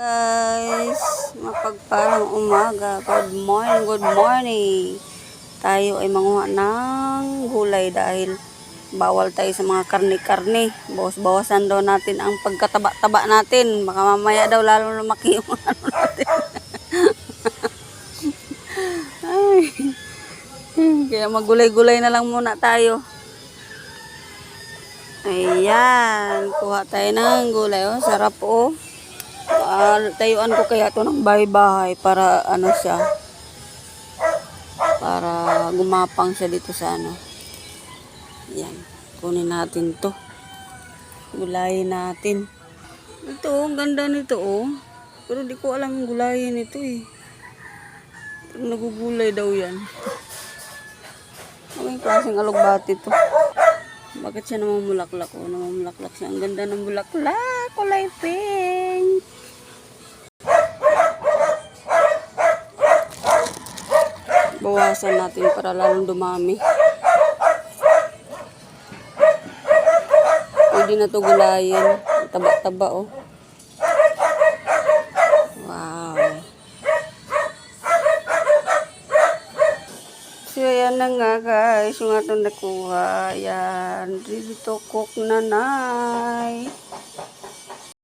Guys, mapagparang umaga. Good morning, good morning. Tayo ay manguha ng gulay dahil bawal tayo sa mga karne-karne. Bawas-bawasan daw natin ang pagkataba-taba natin. Baka mamaya daw lalo lumaki yung ano natin. Ay. Kaya magulay-gulay na lang muna tayo. Ayan, kuha tayo ng gulay. Oh, sarap oh. Ah, tayuan ko kaya to ng bahay-bahay para ano siya. Para gumapang siya dito sa ano. Ayan, kunin natin to. Gulayin natin. Ito oh, ang ganda nito oh. Pero di ko alam gulayin nito eh. Nagugulay daw yan. Ano yung klaseng alugbati to? Bakit siya namamulaklak? Oh, namamulaklak siya. Ang ganda ng bulaklak. Kulay pink. Bawasan natin para lalong dumami. Pwede na to gulayin. Taba-taba oh. Wow. So, ayan na nga guys, yung atong nakuha. Ayan, ready cook na nay.